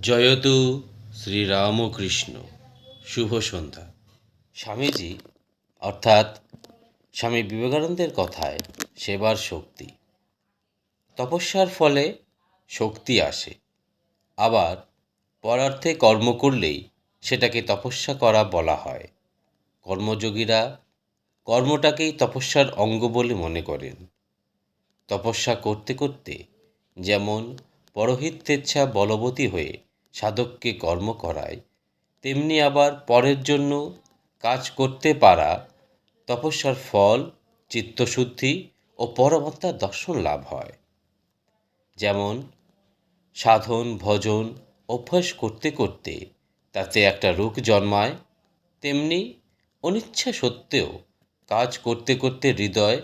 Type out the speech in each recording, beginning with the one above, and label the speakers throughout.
Speaker 1: জয়তু শ্রীরামকৃষ্ণ। শুভ সন্ধ্যা। স্বামীজি, অর্থাৎ স্বামী বিবেকানন্দের কথায় সেবার শক্তি। তপস্যার ফলে শক্তি আসে। আবার পরার্থে কর্ম করলেই সেটাকে তপস্যা করা বলা হয়। কর্মযোগীরা কর্মটাকেই তপস্যার অঙ্গ বলে মনে করেন। তপস্যা করতে করতে যেমন পরহিত্যেচ্ছা বলবতী হয়ে সাধককে কর্ম করায়, তেমনি আবার পরের জন্য কাজ করতে পারা, তপস্যার ফল, চিত্তশুদ্ধি ও পরমাত্মার দর্শন লাভ হয়। যেমন, সাধন, ভজন, অভ্যাস করতে করতে তাতে একটা রোগ জন্মায়, তেমনি অনিচ্ছা সত্ত্বেও কাজ করতে করতে হৃদয়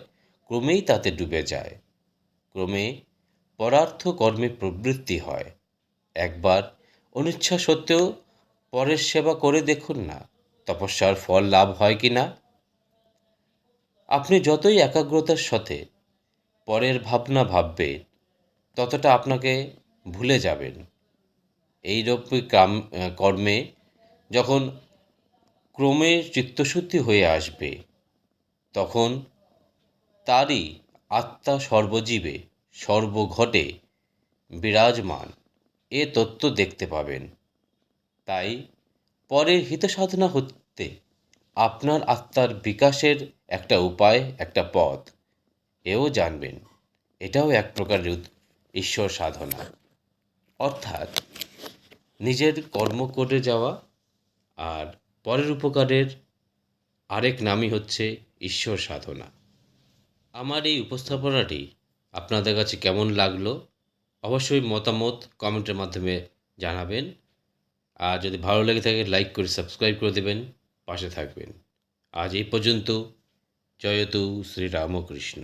Speaker 1: ক্রমেই তাতে ডুবে যায়। ক্রমে পরার্থ কর্মে প্রবৃত্তি হয়। একবার অনিচ্ছা সত্ত্বেও পরের সেবা করে দেখুন না, তপস্যার ফল লাভ হয় কি না? আপনি যতই একাগ্রতার সাথে পরের ভাবনা ভাববেন, ততটা আপনাকে ভুলে যাবেন। এই রূপে কাম, কর্মে যখন ক্রমে চিত্তশুদ্ধি হয়ে আসবে, তখন তারই আত্মা সর্বজীবে সর্বঘটে বিরাজমান, এ তত্ত্ব দেখতে পাবেন। তাই পরের হিতসাধনা হতে আপনার আত্মার বিকাশের একটা উপায়, একটা পথ, এও জানবেন। এটাও এক প্রকারের ঈশ্বর সাধনা। অর্থাৎ নিজের কর্ম করে যাওয়া আর পরের উপকারের আরেক নামই হচ্ছে ঈশ্বর সাধনা। আমার এই উপস্থাপনাটি আপনাদের কাছে কেমন লাগল? অবশ্যই মতামত কমেন্টের মাধ্যমে জানাবেন। আর যদি ভালো লেগে থাকে লাইক করে সাবস্ক্রাইব করে দেবেন। পাশে থাকবেন। আজ এই পর্যন্ত। জয়তু শ্রীরামকৃষ্ণ